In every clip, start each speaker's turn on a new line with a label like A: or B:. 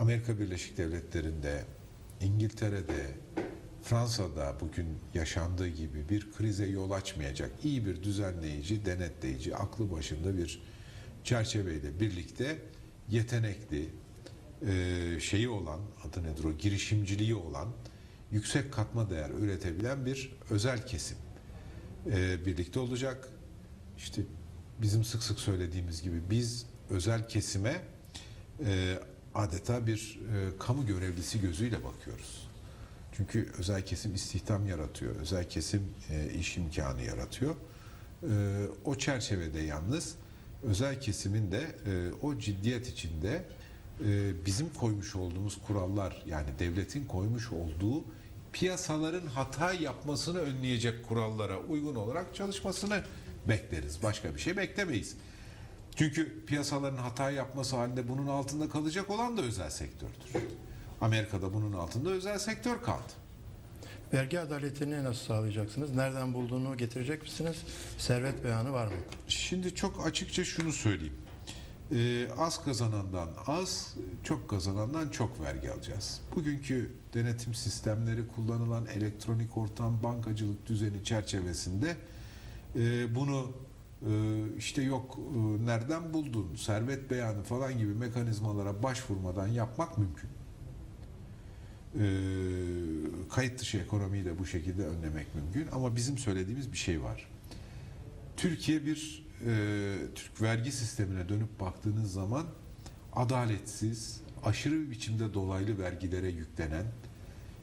A: Amerika Birleşik Devletleri'nde, İngiltere'de, Fransa'da bugün yaşandığı gibi bir krize yol açmayacak iyi bir düzenleyici, denetleyici, aklı başında bir çerçeveyle birlikte yetenekli, e, şeyi olan, adı nedir o, girişimciliği olan, yüksek katma değer üretebilen bir özel kesim e, birlikte olacak. İşte bizim sık sık söylediğimiz gibi biz özel kesime e, adeta bir e, kamu görevlisi gözüyle bakıyoruz. Çünkü özel kesim istihdam yaratıyor, özel kesim e, iş imkanı yaratıyor. E, o çerçevede yalnız özel kesimin de e, o ciddiyet içinde e, bizim koymuş olduğumuz kurallar yani devletin koymuş olduğu piyasaların hata yapmasını önleyecek kurallara uygun olarak çalışmasını bekleriz. Başka bir şey beklemeyiz. Çünkü piyasaların hata yapması halinde bunun altında kalacak olan da özel sektördür. Amerika'da bunun altında özel sektör kaldı.
B: Vergi adaletini nasıl sağlayacaksınız? Nereden bulduğunu getirecek misiniz? Servet beyanı var mı?
A: Şimdi çok açıkça şunu söyleyeyim. Ee, az kazanandan az, çok kazanandan çok vergi alacağız. Bugünkü denetim sistemleri kullanılan elektronik ortam bankacılık düzeni çerçevesinde e, bunu işte yok e, nereden buldun, servet beyanı falan gibi mekanizmalara başvurmadan yapmak mümkün. E, kayıt dışı ekonomiyi de bu şekilde önlemek mümkün ama bizim söylediğimiz bir şey var. Türkiye bir e, Türk vergi sistemine dönüp baktığınız zaman adaletsiz, aşırı bir biçimde dolaylı vergilere yüklenen,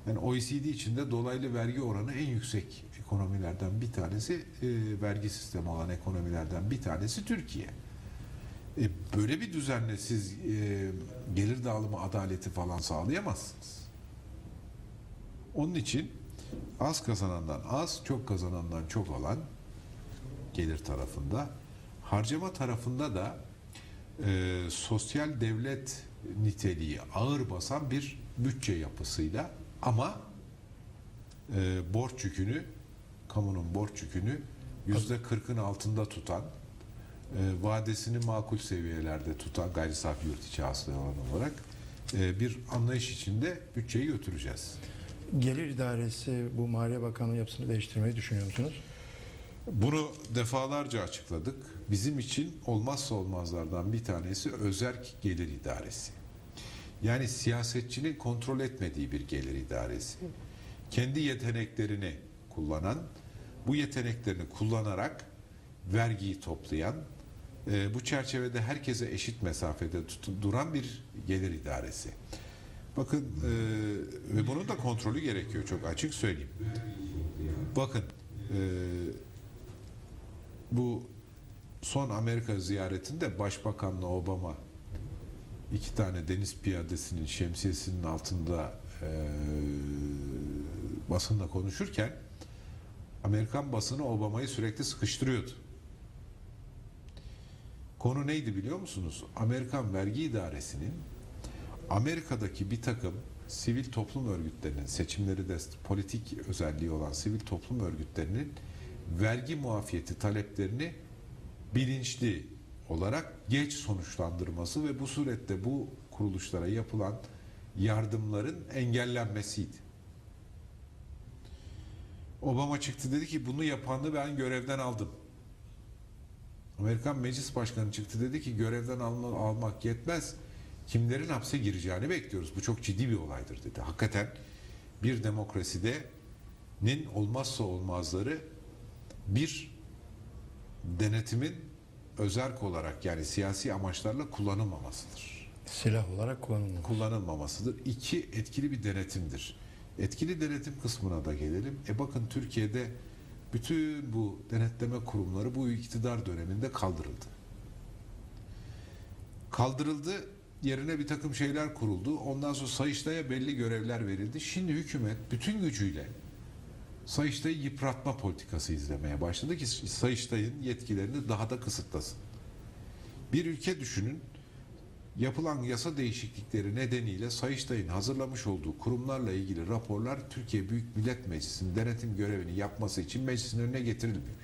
A: yani OECD içinde dolaylı vergi oranı en yüksek ekonomilerden bir tanesi, e, vergi sistemi olan ekonomilerden bir tanesi Türkiye. E, böyle bir düzenle siz e, gelir dağılımı adaleti falan sağlayamazsınız. Onun için az kazanandan az, çok kazanandan çok olan gelir tarafında. Harcama tarafında da e, sosyal devlet niteliği ağır basan bir bütçe yapısıyla ama e, borç yükünü, kamunun borç yükünü yüzde kırkın altında tutan, e, vadesini makul seviyelerde tutan gayri safi yurt içi hasıla oran olarak e, bir anlayış içinde bütçeyi götüreceğiz.
B: Gelir idaresi bu Maliye Bakanlığı yapısını değiştirmeyi düşünüyor musunuz?
A: Bunu defalarca açıkladık. Bizim için olmazsa olmazlardan bir tanesi özerk gelir idaresi. Yani siyasetçinin kontrol etmediği bir gelir idaresi. Kendi yeteneklerini kullanan, bu yeteneklerini kullanarak vergiyi toplayan, e, bu çerçevede herkese eşit mesafede tutu- duran bir gelir idaresi. Bakın e, ve bunun da kontrolü gerekiyor çok açık söyleyeyim. Bakın e, bu son Amerika ziyaretinde Başbakanla Obama iki tane deniz piyadesinin şemsiyesinin altında e, basınla konuşurken Amerikan basını Obama'yı sürekli sıkıştırıyordu. Konu neydi biliyor musunuz? Amerikan Vergi İdaresi'nin Amerika'daki bir takım sivil toplum örgütlerinin seçimleri de politik özelliği olan sivil toplum örgütlerinin vergi muafiyeti taleplerini bilinçli olarak geç sonuçlandırması ve bu surette bu kuruluşlara yapılan yardımların engellenmesiydi. Obama çıktı dedi ki bunu yapanı ben görevden aldım. Amerikan Meclis Başkanı çıktı dedi ki görevden alma- almak yetmez. Kimlerin hapse gireceğini bekliyoruz. Bu çok ciddi bir olaydır dedi. Hakikaten bir demokraside nin olmazsa olmazları bir denetimin özerk olarak yani siyasi amaçlarla kullanılmamasıdır.
B: Silah olarak kullanılmalı.
A: Kullanılmamasıdır. İki, etkili bir denetimdir. Etkili denetim kısmına da gelelim. E bakın Türkiye'de bütün bu denetleme kurumları bu iktidar döneminde kaldırıldı. Kaldırıldı, yerine bir takım şeyler kuruldu. Ondan sonra Sayıştay'a belli görevler verildi. Şimdi hükümet bütün gücüyle Sayıştay'ı yıpratma politikası izlemeye başladı ki Sayıştay'ın yetkilerini daha da kısıtlasın. Bir ülke düşünün, yapılan yasa değişiklikleri nedeniyle Sayıştay'ın hazırlamış olduğu kurumlarla ilgili raporlar Türkiye Büyük Millet Meclisi'nin denetim görevini yapması için meclisin önüne getirilmiyor.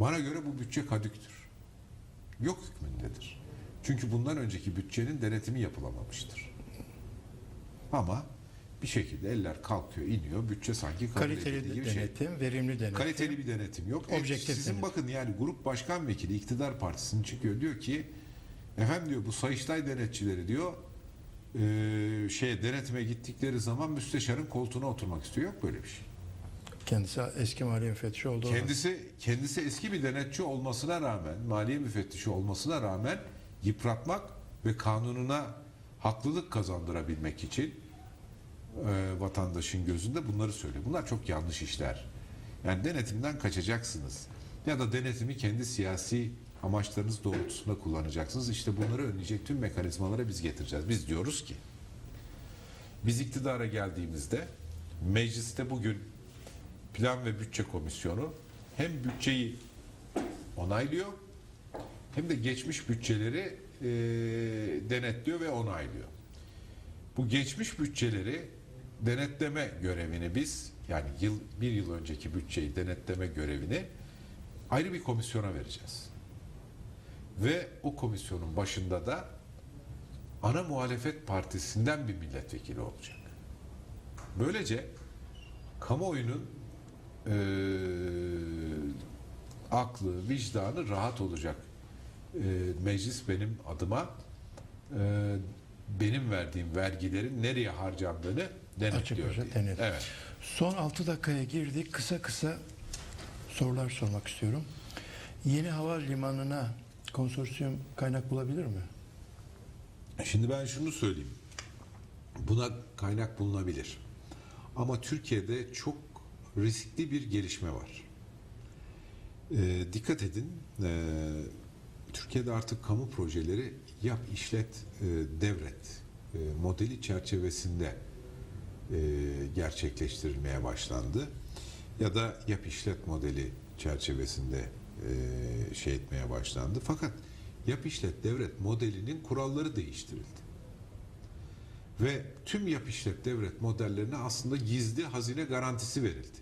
A: Bana göre bu bütçe kadüktür. Yok hükmündedir. Çünkü bundan önceki bütçenin denetimi yapılamamıştır. Ama bir şekilde eller kalkıyor, iniyor. Bütçe sanki kabul
B: Kaliteli
A: gibi şey.
B: denetim, verimli denetim.
A: Kaliteli bir denetim yok. E,
B: Objektif
A: Sizin
B: denetim.
A: bakın yani grup başkan vekili iktidar partisinin çıkıyor diyor ki efendim diyor bu Sayıştay denetçileri diyor e, şeye denetime gittikleri zaman müsteşarın koltuğuna oturmak istiyor. Yok böyle bir şey.
B: Kendisi eski maliye müfettişi oldu.
A: Kendisi kendisi eski bir denetçi olmasına rağmen, maliye müfettişi olmasına rağmen yıpratmak ve kanununa haklılık kazandırabilmek için e, vatandaşın gözünde bunları söylüyor. Bunlar çok yanlış işler. Yani denetimden kaçacaksınız. Ya da denetimi kendi siyasi amaçlarınız doğrultusunda kullanacaksınız. İşte bunları önleyecek tüm mekanizmalara biz getireceğiz. Biz diyoruz ki biz iktidara geldiğimizde mecliste bugün Plan ve Bütçe Komisyonu hem bütçeyi onaylıyor hem de geçmiş bütçeleri e, denetliyor ve onaylıyor. Bu geçmiş bütçeleri denetleme görevini biz yani yıl bir yıl önceki bütçeyi denetleme görevini ayrı bir komisyona vereceğiz. Ve o komisyonun başında da ana muhalefet partisinden bir milletvekili olacak. Böylece kamuoyunun eee aklı, vicdanı rahat olacak. Eee, meclis benim adıma eee, benim verdiğim vergilerin nereye harcandığını denetliyor. Diye.
B: denet.
A: Evet.
B: Son 6 dakikaya girdik. Kısa kısa sorular sormak istiyorum. Yeni havalimanına konsorsiyum kaynak bulabilir mi?
A: Şimdi ben şunu söyleyeyim. Buna kaynak bulunabilir. Ama Türkiye'de çok riskli bir gelişme var. Ee, dikkat edin. ee, Türkiye'de artık kamu projeleri yap, işlet, e, devret e, modeli çerçevesinde e, gerçekleştirilmeye başlandı. Ya da yap işlet modeli çerçevesinde e, şey etmeye başlandı. Fakat yap işlet devret modelinin kuralları değiştirildi. Ve tüm yap işlet devret modellerine aslında gizli hazine garantisi verildi.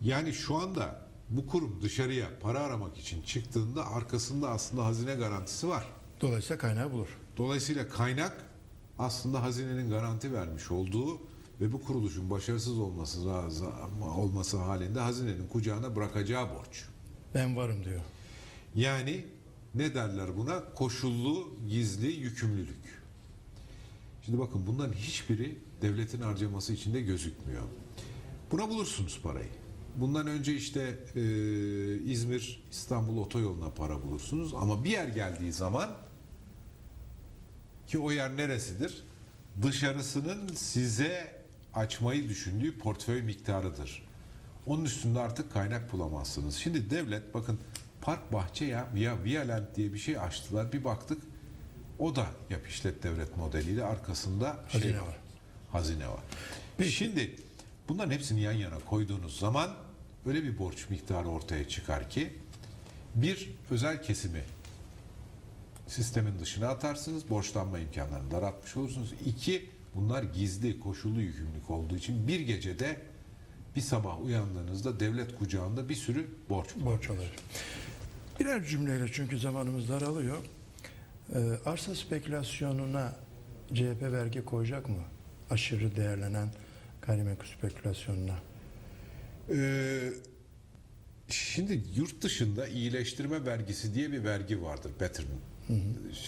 A: Yani şu anda bu kurum dışarıya para aramak için çıktığında arkasında aslında hazine garantisi var.
B: Dolayısıyla kaynağı bulur.
A: Dolayısıyla kaynak aslında hazinenin garanti vermiş olduğu ve bu kuruluşun başarısız olması lazım, olması halinde hazinenin kucağına bırakacağı borç.
B: Ben varım diyor.
A: Yani ne derler buna? Koşullu gizli yükümlülük. Şimdi bakın bunların hiçbiri devletin harcaması içinde gözükmüyor. Buna bulursunuz parayı. Bundan önce işte e, İzmir İstanbul otoyoluna para bulursunuz ama bir yer geldiği zaman ki o yer neresidir? Dışarısının size açmayı düşündüğü portföy miktarıdır. Onun üstünde artık kaynak bulamazsınız. Şimdi devlet bakın park bahçe ya Via Vialand diye bir şey açtılar. Bir baktık o da yap işlet devlet modeliyle arkasında şey
B: Hazine
A: var.
B: var.
A: Hazine var. Şimdi bunların hepsini yan yana koyduğunuz zaman öyle bir borç miktarı ortaya çıkar ki bir özel kesimi sistemin dışına atarsınız. Borçlanma imkanlarını daraltmış olursunuz. İki, bunlar gizli, koşullu yükümlülük olduğu için bir gecede bir sabah uyandığınızda devlet kucağında bir sürü borç.
B: Borç alır. Birer cümleyle çünkü zamanımız daralıyor. Ee, arsa spekülasyonuna CHP vergi koyacak mı? Aşırı değerlenen gayrimenkul spekülasyonuna.
A: Ee, şimdi yurt dışında iyileştirme vergisi diye bir vergi vardır. Betterment.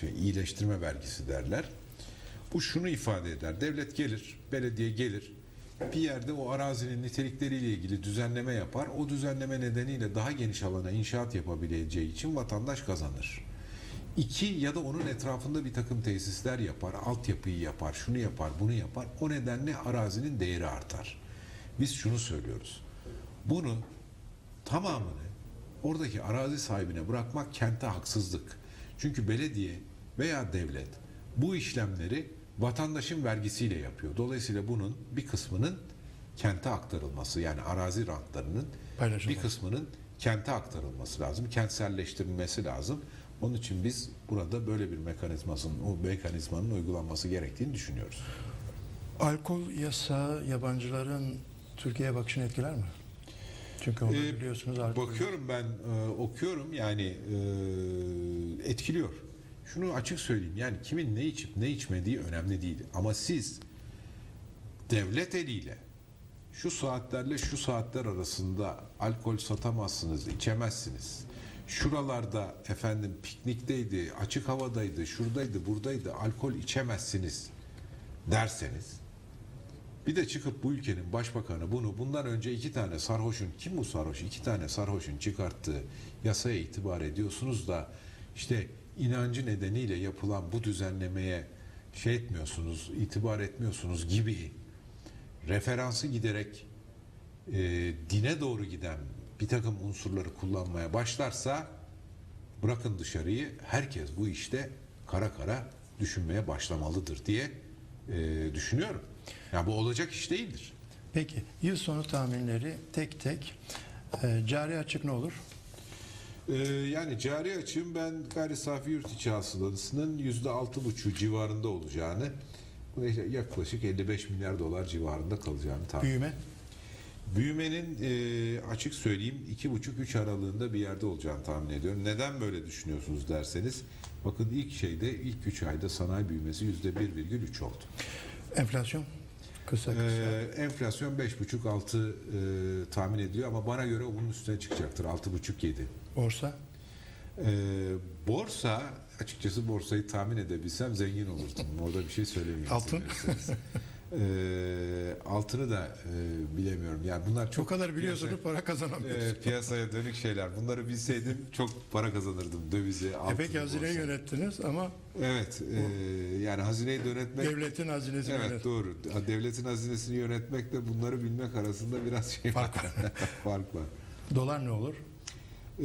A: Şey, iyileştirme vergisi derler. Bu şunu ifade eder. Devlet gelir, belediye gelir. Bir yerde o arazinin nitelikleriyle ilgili düzenleme yapar. O düzenleme nedeniyle daha geniş alana inşaat yapabileceği için vatandaş kazanır. İki ya da onun etrafında bir takım tesisler yapar, altyapıyı yapar, şunu yapar, bunu yapar. O nedenle arazinin değeri artar. Biz şunu söylüyoruz. Bunu tamamını oradaki arazi sahibine bırakmak kente haksızlık. Çünkü belediye veya devlet bu işlemleri vatandaşın vergisiyle yapıyor. Dolayısıyla bunun bir kısmının kente aktarılması yani arazi rantlarının bir kısmının kente aktarılması lazım. Kentselleştirilmesi lazım. Onun için biz burada böyle bir mekanizmasının, o mekanizmanın uygulanması gerektiğini düşünüyoruz.
B: Alkol yasağı yabancıların Türkiye'ye bakışını etkiler mi? Çünkü onu
A: Ee,
B: biliyorsunuz alkol.
A: Bakıyorum ben e, okuyorum yani e, etkiliyor. Şunu açık söyleyeyim yani kimin ne içip ne içmediği önemli değil. Ama siz devlet eliyle şu saatlerle şu saatler arasında alkol satamazsınız, içemezsiniz. Şuralarda efendim piknikteydi, açık havadaydı, şuradaydı, buradaydı, alkol içemezsiniz derseniz bir de çıkıp bu ülkenin başbakanı bunu bundan önce iki tane sarhoşun kim bu sarhoş? İki tane sarhoşun çıkarttığı yasaya itibar ediyorsunuz da işte inancı nedeniyle yapılan bu düzenlemeye şey etmiyorsunuz itibar etmiyorsunuz gibi referansı giderek e, dine doğru giden bir takım unsurları kullanmaya başlarsa bırakın dışarıyı herkes bu işte kara kara düşünmeye başlamalıdır diye e, düşünüyorum. Ya bu olacak iş değildir.
B: Peki yıl sonu tahminleri tek tek e, cari açık ne olur?
A: Ee, yani cari açığın ben gayri safi yurt içi hasılasının yüzde altı buçuğu civarında olacağını yaklaşık 55 milyar dolar civarında kalacağını tahmin
B: Büyüme
A: Büyümenin e, açık söyleyeyim iki buçuk üç aralığında bir yerde olacağını tahmin ediyorum. Neden böyle düşünüyorsunuz derseniz bakın ilk şeyde ilk üç ayda sanayi büyümesi yüzde 1,3 oldu.
B: enflasyon kısa kısa.
A: Ee, enflasyon beş buçuk altı e, tahmin ediyor ama bana göre bunun üstüne çıkacaktır altı buçuk yedi.
B: Borsa
A: Ee, borsa açıkçası borsayı tahmin edebilsem zengin olurdum. Orada bir şey söylemiyorum.
B: Altın?
A: Ee, altını da e, bilemiyorum. Yani bunlar çok
B: çok kadar biliyorsunuz
A: piyasaya-
B: para kazanamıyorsunuz.
A: e, piyasaya dönük şeyler. Bunları bilseydim çok para kazanırdım dövizi.
B: E
A: altını,
B: peki hazineyi
A: borsa.
B: yönettiniz ama
A: Evet. e, yani hazineyi yönetmek
B: devletin hazinesini
A: Evet
B: yönet-
A: doğru. Devletin hazinesini yönetmekle bunları bilmek arasında biraz şey
B: Fark
A: var. Fark var.
B: Dolar ne olur?
A: Ee,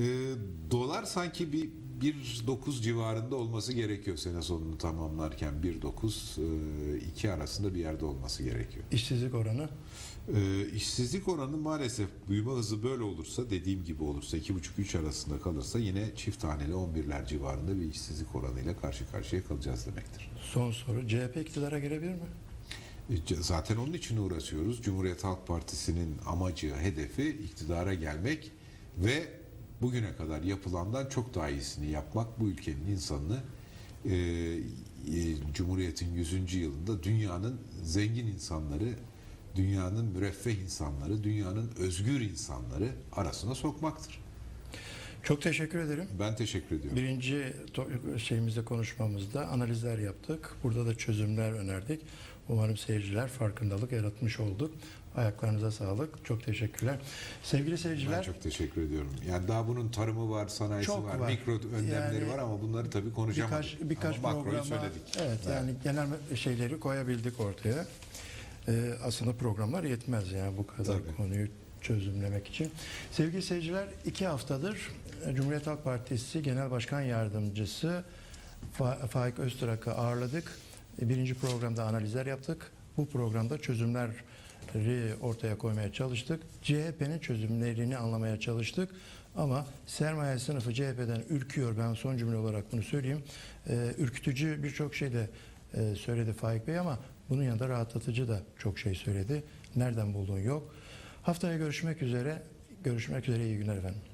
A: dolar sanki bir 1.9 civarında olması gerekiyor sene sonunu tamamlarken 1.9 e, 2 arasında bir yerde olması gerekiyor.
B: İşsizlik oranı
A: Ee, işsizlik oranı maalesef büyüme hızı böyle olursa dediğim gibi olursa 2.5-3 arasında kalırsa yine çift taneli 11'ler civarında bir işsizlik oranıyla karşı karşıya kalacağız demektir.
B: son soru. CHP iktidara girebilir mi?
A: E, Zaten onun için uğraşıyoruz. Cumhuriyet Halk Partisi'nin amacı, hedefi iktidara gelmek ve bugüne kadar yapılandan çok daha iyisini yapmak. Bu ülkenin insanını e, e, Cumhuriyet'in 100. yılında dünyanın zengin insanları, dünyanın müreffeh insanları, dünyanın özgür insanları arasına sokmaktır.
B: Çok teşekkür ederim.
A: Ben teşekkür ediyorum.
B: Birinci şeyimizde konuşmamızda analizler yaptık. Burada da çözümler önerdik. Umarım seyirciler farkındalık yaratmış olduk. Ayaklarınıza sağlık. Çok teşekkürler. Sevgili
A: Ben
B: seyirciler,
A: çok teşekkür ediyorum. Yani daha bunun tarımı var, sanayisi var,
B: var.
A: mikro önlemleri
B: Yani
A: var ama bunları tabii konuşamadık.
B: birkaç birkaç
A: ama
B: programa
A: söyledik.
B: evet yani genel şeyleri koyabildik ortaya. Ee, aslında programlar yetmez yani bu kadar
A: Tabii.
B: konuyu çözümlemek için. Sevgili seyirciler iki haftadır Cumhuriyet Halk Partisi Genel Başkan Yardımcısı Fa- Faik Öztürk'ü ağırladık. Birinci programda analizler yaptık. Bu programda çözümleri ortaya koymaya çalıştık. CHP'nin çözümlerini anlamaya çalıştık. Ama sermaye sınıfı CHP'den ürküyor. Ben son cümle olarak bunu söyleyeyim. Ee, ürkütücü birçok şey de e, söyledi Faik Bey ama bunun yanında rahatlatıcı da çok şey söyledi. Nereden bulduğun yok. Haftaya görüşmek üzere. Görüşmek üzere. iyi günler efendim.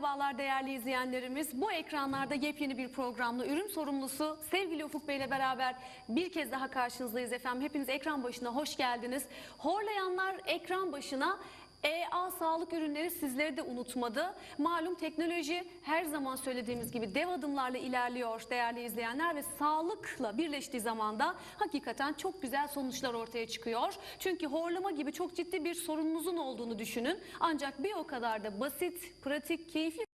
C: Merhabalar değerli izleyenlerimiz. Bu ekranlarda yepyeni bir programla ürün sorumlusu sevgili Ufuk Bey ile beraber bir kez daha karşınızdayız efendim. Hepiniz ekran başına hoş geldiniz. Horlayanlar ekran başına EA sağlık ürünleri sizleri de unutmadı. Malum teknoloji her zaman söylediğimiz gibi dev adımlarla ilerliyor değerli izleyenler ve sağlıkla birleştiği zaman da hakikaten çok güzel sonuçlar ortaya çıkıyor. Çünkü horlama gibi çok ciddi bir sorununuzun olduğunu düşünün. Ancak bir o kadar da basit, pratik, keyifli